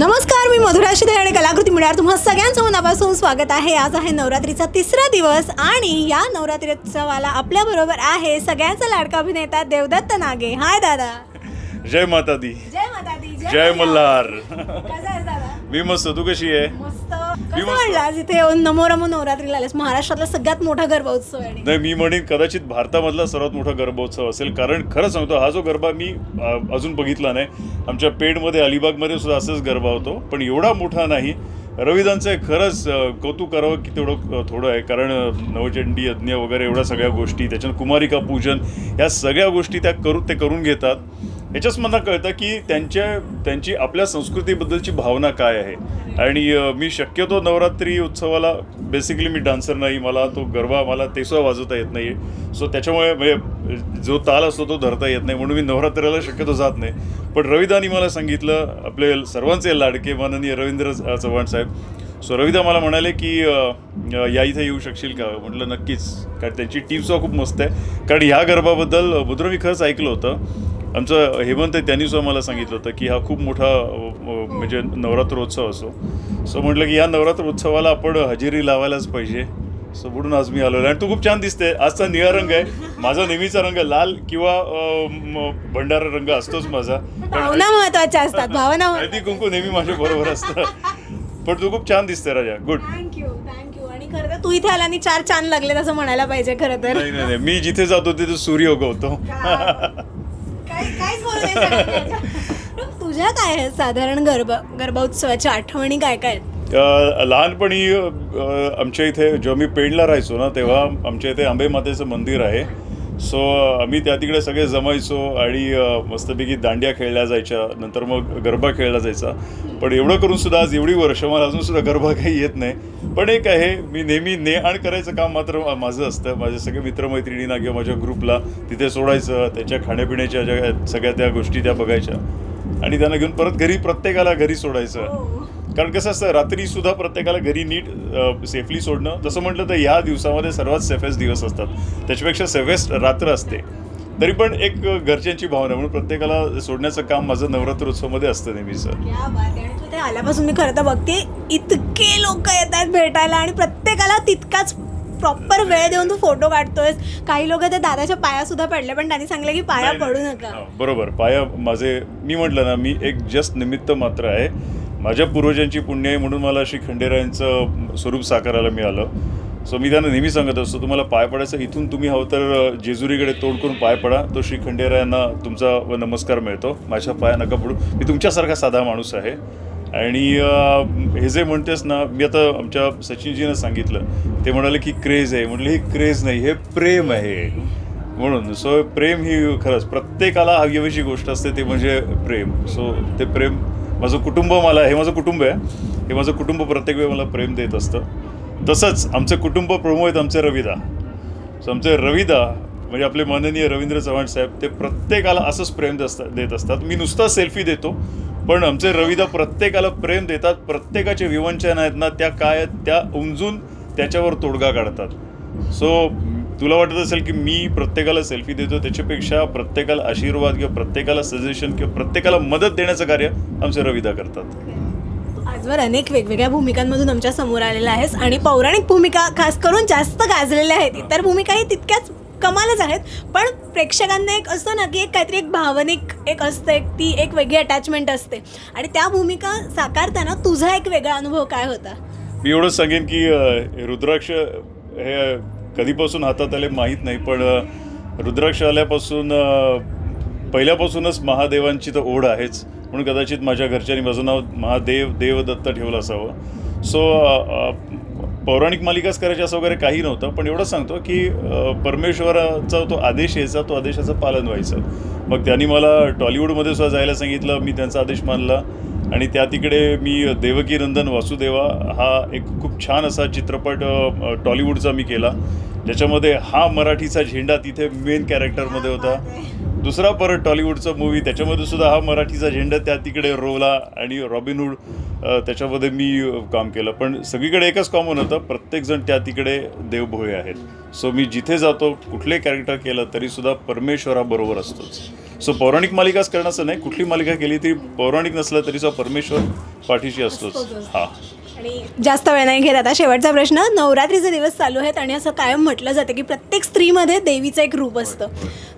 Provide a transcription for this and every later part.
नमस्कार मी मधुरा शिदे आणि कलाकृती मिळणार तुम्हा सगळ्यांचं मनापासून स्वागत आहे. आज आहे नवरात्रीचा तिसरा दिवस आणि या नवरात्री उत्सवाला आपल्या बरोबर आहे सगळ्यांचा लाडका अभिनेता देवदत्त नागे. हाय दादा. जय माता दी. जय माता दी. जय मल्हार. कसा आहेस दादा? मी मस्त. तू कशी आहे? मस्त. आज इथे येऊन नवरात्रीला महाराष्ट्रातला सगळ्यात मोठा गरबा उत्सव आहे. नाही मी म्हणेन कदाचित भारतामधला सर्वात मोठा गरबोत्सव असेल. कारण खरं सांगतो हा जो गरबा मी अ, अजून बघितला नाही. आमच्या पेडमध्ये अलिबागमध्ये सुद्धा असंच गरबा होतो. पण एवढा मोठा नाही. रविदांचं खरंच अ, कौतुक करावं की तेवढं अ, थोडं आहे. कारण अ, नवचंडी यज्ञ वगैरे एवढ्या सगळ्या गोष्टी त्याच्यात कुमारिका पूजन ह्या सगळ्या गोष्टी त्या करू ते करून घेतात. याच्याच मला कळतं की त्यांच्या त्यांची आपल्या संस्कृतीबद्दलची भावना काय आहे. आणि मी शक्यतो नवरात्री उत्सवाला बेसिकली मी डान्सर नाही मला तो गरबा मला तेसुद्धा वाजवता येत नाही सो त्याच्यामुळे म्हणजे जो ताल असतो तो धरता येत नाही. म्हणून मी नवरात्रीला शक्यतो जात नाही. पण रविदानी मला सांगितलं आपले सर्वांचे लाडके माननीय रवींद्र चव्हाण साहेब. सो रविदा मला म्हणाले की या इथे येऊ शकशील का? म्हटलं नक्कीच. कारण त्यांची टीम सुद्धा खूप मस्त आहे. कारण ह्या गरबाबद्दल बुद्र मी खरंच ऐकलं होतं. आमचं हेमंत आहे त्यांनी सुद्धा मला सांगितलं होतं की हा खूप मोठा म्हणजे नवरात्रोत्सव असो. सो म्हटलं की या नवरात्रोत्सवाला आपण हजेरी लावायलाच पाहिजे. सो म्हणून आज मी आलो आणि तू खूप छान दिसते. आजचा निळा रंग आहे. माझा नेहमीचा रंग लाल किंवा भंडारा रंग असतोच माझा. भावना महत्त्वाच्या असतात. भावना हळदी कुंकू नेहमी माझ्या बरोबर असतं. पण तू खूप छान दिसते राजा. गुड थँक्यू थँक्यू आणि खरं तर तू इथे आला आणि चार चांद लागले असं म्हणायला पाहिजे खरं तर. नाही नाही मी जिथे जातो तिथे सूर्य उगवतो. तुझ्या काय आहे साधारण गरबा गरबा उत्सवाच्या आठवणी काय काय आहेत? लहानपणी आमच्या इथे जेव्हा मी पेडला राहायचो ना तेव्हा आमच्या इथे आंबे मातेचं मंदिर आहे सो uh, आम्ही त्या तिकडे सगळे जमायचो आणि uh, मस्तपैकी दांड्या खेळल्या जायच्या. नंतर मग गरबा खेळला जायचा. पण एवढं करून सुद्धा आज एवढी वर्ष मला अजून सुद्धा गरबा काही येत नाही. पण एक आहे मी नेहमी ने आण करायचं काम मात्र माझं असतं. माझ्या सगळे मित्रमैत्रिणींना किंवा माझ्या ग्रुपला तिथे सोडायचं त्यांच्या खाण्यापिण्याच्या ज्या सगळ्या त्या गोष्टी त्या बघायच्या. आणि त्यांना घेऊन परत घरी प्रत्येकाला घरी सोडायचं. कारण कसं असतं रात्री सुद्धा प्रत्येकाला घरी नीट सेफली सोडणं जसं म्हटलं तर ह्या दिवसामध्ये सर्वात सेफेस्ट दिवस असतात. त्याच्यापेक्षा सेफेस्ट रात्र असते. तरी पण एक घरच्यांची भावना म्हणून प्रत्येकाला सोडण्याचं काम माझं नवरात्रोत्सवामध्ये असतं नेहमीच क्या बात आहे. आणि तू ते आल्यापासून मी खरं तर बघते इतके लोक येतात भेटायला आणि प्रत्येकाला तितकाच प्रॉपर वेळ देऊन तू फोटो काढतोयस. काही लोक ते दादाच्या पाया सुद्धा पडले पण त्यांनी सांगले की पाया पडू नका. बरोबर. पाया माझे मी म्हटलं ना मी एक जस्ट निमित्त मात्र आहे. माझ्या पूर्वजांची पुण्य आहे म्हणून मला श्री खंडेरायांचं स्वरूप साकारायला मिळालं. सो मी त्यांना नेहमी सांगत असतो तुम्हाला पाय पडायचं इथून तुम्ही हवं तर जेजुरीकडे तोड करून पाय पडा. तो श्री खंडेरायांना तुमचा व नमस्कार मिळतो. माझ्या पाया नका पडू. मी तुमच्यासारखा साधा माणूस आहे. आणि हे जे म्हणतेस ना मी आता आमच्या सचिनजीनं सांगितलं. ते म्हणाले की क्रेज आहे. म्हटलं हे क्रेज नाही हे प्रेम आहे. म्हणून सो प्रेम ही खरंच प्रत्येकाला हवीशी गोष्ट असते ते म्हणजे प्रेम. सो ते प्रेम माझं कुटुंब मला हे माझं कुटुंब आहे. हे माझं कुटुंब प्रत्येक वेळी मला प्रेम देत असतं. तसंच आमचे कुटुंब प्रमुख आहेत आमचे रविदा. सो आमचे रविदा म्हणजे आपले माननीय रवींद्र चव्हाण साहेब ते प्रत्येकाला असंच प्रेम देत असतात देत असतात. मी नुसता सेल्फी देतो पण आमचे रविदा प्रत्येकाला प्रेम देतात. प्रत्येकाचे विवंचन आहेत ना त्या काय आहेत त्या उमजून त्याच्यावर तोडगा काढतात. सो तुला वाटत असेल की मी प्रत्येकाला सेल्फी देतो त्याच्यापेक्षा प्रत्येकाला आशीर्वाद किंवा प्रत्येकाला सजेशन किंवा प्रत्येकाला मदत देण्याचं कार्य आमचे रविदा करतात. आजवर अनेक वेगवेगळ्या भूमिकांमधून आमच्यासमोर आलेला आहेस आणि पौराणिक भूमिका खास करून जास्त गाजलेल्या आहेत. इतर भूमिकाही तितक्याच कमालच आहेत पण प्रेक्षकांना एक असतं ना की एक काहीतरी एक भावनिक एक असते ती एक वेगळी अटॅचमेंट असते. आणि त्या भूमिका साकारताना तुझा एक वेगळा अनुभव काय होता? मी एवढंच सांगेन की रुद्राक्ष हे कधीपासून हातात आले माहीत नाही पण रुद्राक्ष आल्यापासून पहिल्यापासूनच महादेवांची तर ओढ आहेच. म्हणून कदाचित माझ्या घरच्यांनी माझं नाव महादेव देवदत्त ठेवलं असावं. सो पौराणिक मालिकाच करायची असं वगैरे काही नव्हतं पण एवढंच सांगतो की परमेश्वराचा तो आदेश यायचा तो आदेशाचं पालन व्हायचं. मग त्यांनी मला टॉलिवूडमध्ये सुद्धा जायला सांगितलं मी त्यांचा आदेश मानला. आणि त्या तिकडे मी देवकी नंदन वासुदेवा हा एक खूप छान असा चित्रपट टॉलिवूडचा मी केला. ज्याच्यामध्ये हा मराठीचा झेंडा तिथे मेन कॅरेक्टरमध्ये होता. दुसरा परत टॉलिवूडचा मूवी त्याच्यामध्ये सुद्धा हा मराठीचा झेंडा त्या तिकडे रोवला आणि रॉबिनहूड त्याच्यामध्ये मी काम केलं. पण सगळीकडे एकच कॉमन होतं प्रत्येकजण त्या तिकडे देवभोळे आहेत. सो मी जिथे जातो कुठले कॅरेक्टर केलं तरीसुद्धा परमेश्वराबरोबर असतोच. सो पौराणिक मालिकाच करण्याचं नाही. कुठली मालिका केली तरी पौराणिक नसलं तरी सुद्धा परमेश्वर पाठीशी असतोच. हा. आणि जास्त वेळ नाही घेत. आता शेवटचा प्रश्न नवरात्रीचे दिवस चालू आहेत आणि असं कायम म्हटलं जातं की प्रत्येक स्त्रीमध्ये देवीचं एक रूप असतं.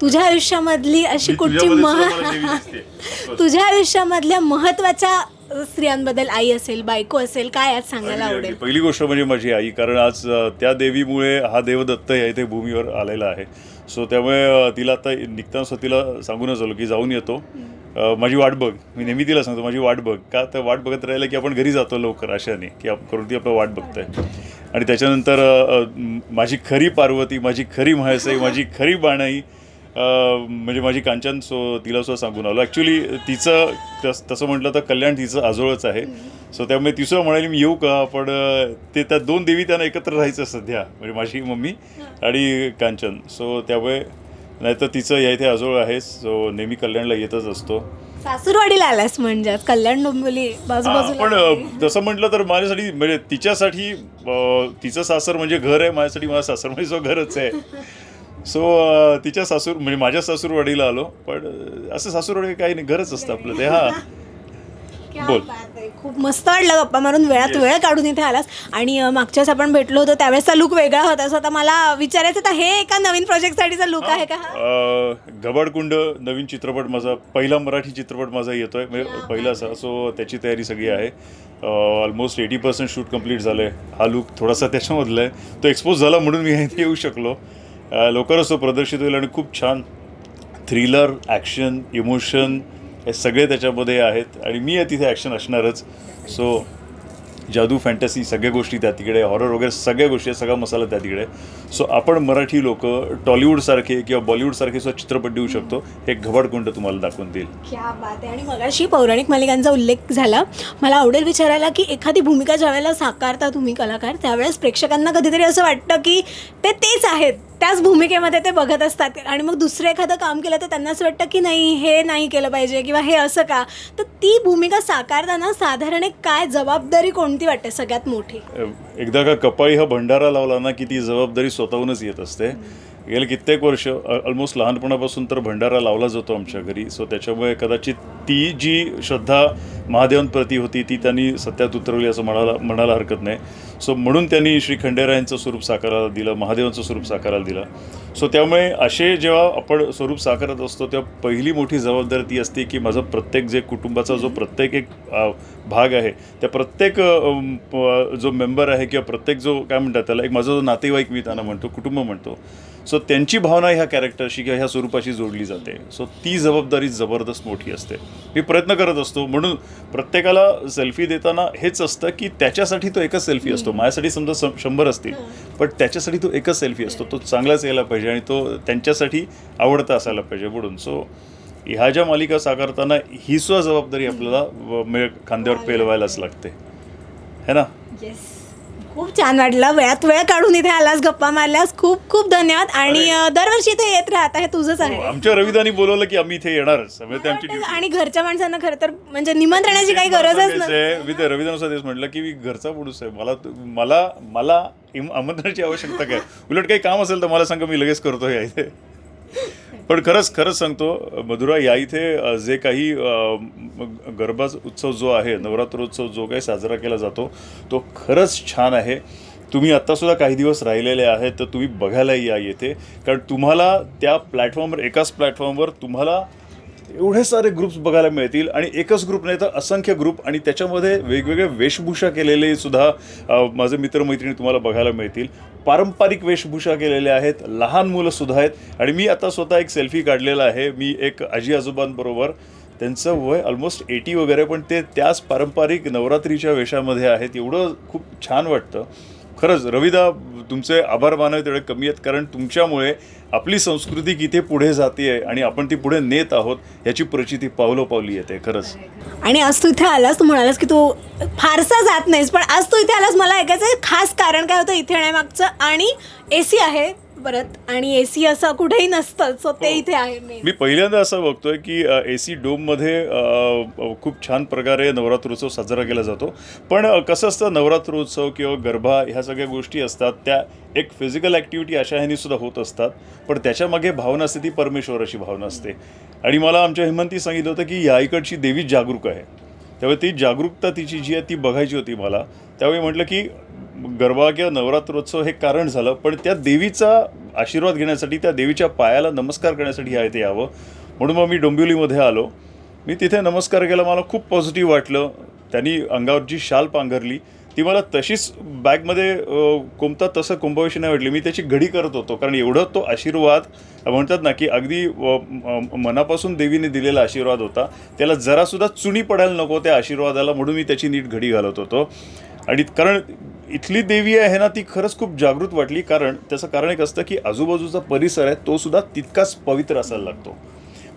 तुझ्या आयुष्यामधली अशी कुठची मह. तुझ्या आयुष्यामधल्या महत्त्वाच्या स्त्रियांबद्दल आई असेल बायको असेल काय आज सांगायला अगदी, आवडेल? अगदी. पहिली गोष्ट म्हणजे माझी आई कारण आज अ, त्या देवीमुळे हा देवदत्त या इथे भूमीवर आलेला आहे. सो त्यामुळे अ, तिला आता निघताना सुद्धा तिला सांगूनच आलो की जाऊन येतो. अ, माझी वाट बघ. मी नेहमी तिला सांगतो माझी वाट बघ. का तर वाट बघत राहिलं की आपण घरी जातो लवकर अशाने की आपण करून ती आपलं वाट बघतोय. आणि त्याच्यानंतर अ, अ, म- माझी खरी पार्वती माझी खरी म्हाळसाई माझी खरी बाणाई म्हणजे माझी कांचन सो तिला सुद्धा सांगून आलो. ॲक्च्युली तिचं तस तसं म्हटलं तर कल्याण तिचं आजोळच आहे. सो त्यामुळे ती सुद्धा म्हणाली मी येऊ का? पण ते त्या दोन देवी त्यांना एकत्र राहायचं सध्या म्हणजे माझी मम्मी आणि कांचन. सो त्यामुळे नाहीतर तिचं या इथे आजोळ आहे. सो नेहमी कल्याणला येतच असतो. सासूरवाडीला आलास म्हणजे? कल्याण डोंबिवली बाजूबाजूला पण तसं म्हटलं तर माझ्यासाठी म्हणजे तिच्यासाठी तिचं सासर म्हणजे घर आहे. माझ्यासाठी माझं सासर म्हणजे घरच आहे. सो तिच्या सासूर म्हणजे माझ्या सासूरवाडीला आलो पण अ, असं सासूरवाडी काही नाही घरच असतं आपलं ते हा. बोल. खूप मस्त वाटलं गप्पा मारून वेळात वेळ काढून इथे आलास. आणि अं, मागच्या वेळेस आपण भेटलो होतो त्यावेळेसचा लुक वेगळा होता. सो आता मला विचारायचं तर हे एका नवीन प्रोजेक्टसाठीचा लुक आहे का? घबाडकुंड नवीन चित्रपट माझा पहिला मराठी चित्रपट माझा येतोय. म्हणजे पहिला असा सो त्याची तयारी सगळी आहे. Almost eighty percent shoot complete झालं आहे हा लुक थोडासा त्याच्यामधला आहे तो एक्सपोज झाला म्हणून मी येऊ शकलो. लवकरच तो प्रदर्शित होईल आणि खूप छान थ्रिलर ॲक्शन इमोशन हे सगळे त्याच्यामध्ये आहेत. आणि मी आहे तिथे ॲक्शन असणारच. सो जादू फॅन्टसी सगळ्या गोष्टी त्या तिकडे हॉरर वगैरे सगळ्या गोष्टी आहेत, सगळा मसाला त्या तिकडे. सो आपण मराठी लोक टॉलिवूडसारखे किंवा बॉलिवूडसारखे सुद्धा चित्रपट देऊ शकतो. हे घबाडकुंड तुम्हाला दाखवून देईल. क्या बात आहे. आणि मगाशी पौराणिक मालिकांचा उल्लेख झाला. मला आवडेल विचारायला की एखादी भूमिका ज्यावेळेला साकारता तुम्ही कलाकार त्यावेळेस प्रेक्षकांना कधीतरी असं वाटतं की ते तेच आहेत. त्याच भूमिकेमध्ये ते बघत असतात. आणि मग दुसरं एखादं काम केलं तर त्यांना असं वाटतं की नाही हे नाही केलं पाहिजे किंवा हे असं का? तर ती भूमिका साकारताना साधारण एक काय जबाबदारी कोण कोणती वाटते सगळ्यात मोठी? एकदा का कपाळी हा भंडारा लावला ना की ती जबाबदारी स्वतःहूनच येत असते. गेले कित्येक वर्ष ऑलमोस्ट लहानपणापासून तर भंडारा लावला जातो आमच्या घरी. सो त्याच्यामुळे कदाचित ती जी श्रद्धा महादेवांप्रती होती ती त्यांनी सत्यात उतरवली असं म्हणाला म्हणायला हरकत नाही. सो म्हणून त्यांनी श्री खंडेरायांचं स्वरूप साकारायला दिलं महादेवांचं स्वरूप साकारायला दिलं. सो त्यामुळे असे जेव्हा आपण स्वरूप साकारत असतो तेव्हा पहिली मोठी जबाबदारी ती असते की माझं प्रत्येक जे कुटुंबाचा जो प्रत्येक एक भाग आहे त्या प्रत्येक जो मेंबर आहे किंवा प्रत्येक जो काय म्हणतात त्याला एक माझा जो नातेवाईक मी त्यांना म्हणतो कुटुंब म्हणतो. सो त्यांची भावना ह्या कॅरेक्टरशी किंवा ह्या स्वरूपाशी जोडली जाते. सो ती जबाबदारी जबरदस्त मोठी असते. मी प्रयत्न करत असतो म्हणून प्रत्येकाला सेल्फी देताना हेच असतं की त्याच्यासाठी तो एकच सेल्फी असतो. माझ्यासाठी समजा स- शंभर असतील पण त्याच्यासाठी तो एकच सेल्फी असतो. तो चांगलाच यायला पाहिजे आणि तो त्यांच्यासाठी आवडता असायला पाहिजे म्हणून सो ह्या ज्या मालिका साकारताना ही सुद्धा जबाबदारी आपल्याला खांद्यावर पेलवायलाच लागते. है ना? खूप छान वाटलं. वेळात वेळ काढून इथे आलास गप्पा मारल्यास खूप खूप धन्यवाद. आणि अं, दरवर्षी इथे येत राहत हे तुझंच आहे. आमच्या रविदानी बोलवलं की आम्ही इथे येणारच. ते आमची duty. आणि घरच्या माणसांना खरं तर म्हणजे निमंत्रणाची काही गरजच नसते. आहे, मी ते रविदानुसार तेच म्हटलं की मी घरचा पुरुष आहे. मला मला मला इम- आमंत्रणाची आवश्यकता काय? उलट काही काम असेल तर मला सांगा मी लगेच करतो या इथे. पण खरंच खरंच सांगतो मधुरा या इथे जे काही गरबा उत्सव जो आहे नवरात्रोत्सव जो काही साजरा केला जातो तो खरंच छान आहे. तुम्ही आत्तासुद्धा काही दिवस राहिलेले आहेत तर तुम्ही बघायला या येथे कारण तुम्हाला त्या प्लॅटफॉर्मवर एकाच प्लॅटफॉर्मवर तुम्हाला एवढे सारे ग्रुप्स बघायला मिळतील आणि एकच ग्रुप नाही तर असंख्य ग्रुप आणि त्याच्यामध्ये वेगवेगळे वेशभूषा केलेले सुद्धा माझे मित्रमैत्रिणी तुम्हाला बघायला मिळतील. पारंपरिक वेशभूषा केलेल्या आहेत लहान मुलं सुद्धा आहेत. आणि मी आता स्वतः एक सेल्फी काढलेला आहे. मी एक आजी आजोबांबरोबर त्यांचं वय ऑलमोस्ट एटी वगैरे पण ते त्याच पारंपरिक नवरात्रीच्या वेशामध्ये आहेत. एवढं खूप छान वाटतं. खरंच रविदा तुमचे आभार मानव तेवढे कमी आहेत कारण तुमच्यामुळे आपली संस्कृती किती पुढे जाते आहे आणि आपण ती पुढे नेत आहोत याची प्रचिती पावलोपावली येते खरंच. आणि आज तू इथे आलास तू म्हणालास की तू फारसा जात नाहीस पण आज तू इथे आलास मला ऐकायचं आहे खास कारण काय होतं इथे येण्यामागचं आणि ए सी आहे परत आणि ए सी असं कुठेही नसतं सो ते इथे आहे. मी पहिल्यांदा असं बघतोय की ए सी डोममध्ये खूप छान प्रकारे नवरात्रोत्सव साजरा केला जातो. पण कसं असतं नवरात्रोत्सव किंवा गरबा ह्या सगळ्या गोष्टी असतात त्या एक फिजिकल ॲक्टिव्हिटी अशा ह्यानी सुद्धा होत असतात. पण त्याच्यामागे भावना असते ती परमेश्वराची भावना असते. आणि मला आमच्या हेमंती सांगितलं होतं की या इकडची देवी जागरूक आहे. त्यावेळी ती जागरूकता तिची जी आहे ती बघायची होती मला. त्यावेळी म्हटलं की गरबा किंवा नवरात्रोत्सव हे कारण झालं पण त्या देवीचा आशीर्वाद घेण्यासाठी त्या देवीच्या पायाला नमस्कार करण्यासाठी आहे इथे यावं. म्हणून मग मी डोंबिवलीमध्ये आलो. मी तिथे नमस्कार केला मला खूप पॉझिटिव्ह वाटलं. त्यांनी अंगावरची शाल पांघरली. ती मला तशीच बॅगमध्ये कोमता तसं कुंभवेशी नाही वाटली. मी त्याची घडी करत होतो कारण एवढं तो आशीर्वाद म्हणतात ना की अगदी मनापासून देवीने दिलेला आशीर्वाद होता. त्याला जरासुद्धा चुणी पडायला नको त्या आशीर्वादाला म्हणून मी त्याची नीट घडी घालत होतो. आणि कारण इथली देवी आहे ना ती खरंच खूप जागृत वाटली. कारण त्याचं कारण एक असतं की आजूबाजूचा परिसर आहे तो सुद्धा तितकाच पवित्र असायला लागतो.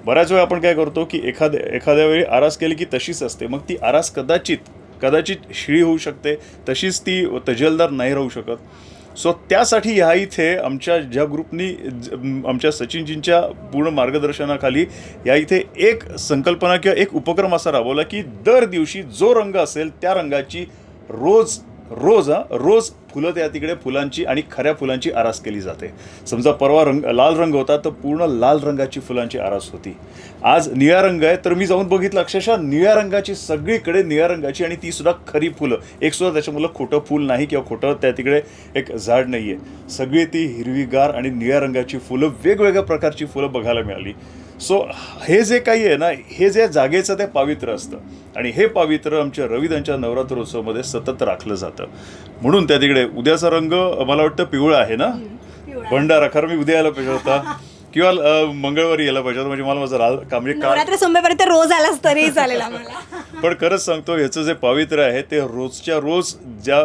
बऱ्याच वेळा आपण काय करतो की एखाद्या एखाद्या वेळी आरास केली की तशीच असते. मग ती आरास कदाचित कदाचित शिळी होऊ शकते तशीच ती तजेलदार नाही राहू शकत. सो त्यासाठी ह्या इथे आमच्या ज्या ग्रुपनी ज- आमच्या सचिनजींच्या पूर्ण मार्गदर्शनाखाली या इथे एक संकल्पना किंवा एक उपक्रम असा राबवला की दर दिवशी जो रंग असेल त्या रंगाची रोज रोज हा रोज फुलं त्या तिकडे फुलांची आणि खऱ्या फुलांची आरास केली जाते. समजा परवा रंग लाल रंग होता तर पूर्ण लाल रंगाची फुलांची आरास होती. आज निळा रंग आहे तर मी जाऊन बघितलं अक्षरशः निळ्या रंगाची सगळीकडे निळ्या रंगाची आणि ती सुद्धा खरी फुलं. एक सुद्धा त्याच्यामुळं खोटं फूल नाही किंवा खोटं त्या तिकडे एक झाड नाही आहे सगळी ती हिरवीगार आणि निळ्या रंगाची फुलं वेगवेगळ्या प्रकारची फुलं बघायला मिळाली. सो हे जे काही आहे ना हे जे जागेचं ते पावित्र्य असतं. आणि हे पावित्र्य आमच्या रविदांच्या नवरात्रोत्सवामध्ये सतत राखलं जातं. म्हणून त्या तिकडे उद्याचा रंग मला वाटतं पिवळा आहे ना? भंडारा खरं मी उद्या यायला पाहिजे होता. किंवा मंगळवारी यायला पाहिजे होतं. म्हणजे मला माझं राल का म्हणजे संपेपर्यंत रोज आलास तरीही चालेल पण खरंच सांगतो ह्याचं जे पावित्र्य आहे ते रोजच्या रोज ज्या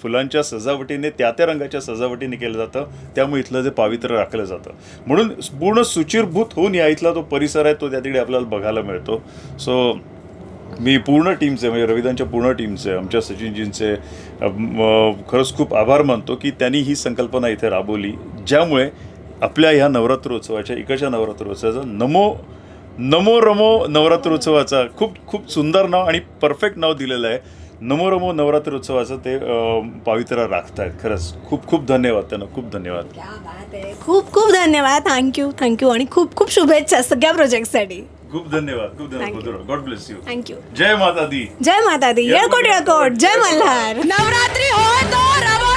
फुलांच्या सजावटीने त्या त्या रंगाच्या सजावटीने केलं जातं. त्यामुळे इथलं जे पावित्र्य राखलं जातं. म्हणून पूर्ण सुचिरभूत होऊन या इथला तो परिसर आहे तो त्या तिकडे आपल्याला बघायला मिळतो. सो मी पूर्ण टीमचे म्हणजे रविदांच्या पूर्ण टीमचे आमच्या सचिनजींचे खरंच खूप आभार मानतो की त्यांनी ही संकल्पना इथे राबवली ज्यामुळे आपल्या ह्या नवरात्रोत्सवाच्या इकडच्या नवरात्रोत्सवाचा नमो नमो रमो नवरात्रोत्सवाचा खूप खूप सुंदर नाव आणि परफेक्ट नाव दिलेलं आहे. नमो रमो नवरात्रोत्सवाचं ते अ, पावित्र्य राखतायत. खरंच. खूप खूप धन्यवाद त्यांना. खूप धन्यवाद. क्या बात आहे. खूप खूप धन्यवाद. थँक्यू थँक्यू आणि खूप खूप शुभेच्छा सगळ्या प्रोजेक्टसाठी खूप धन्यवाद. खूप. धन्यवाद God bless you thank you जय माता दी. जय माता दी. येळकोट येळकोट. जय मल्हार. नवरात्री तो रवो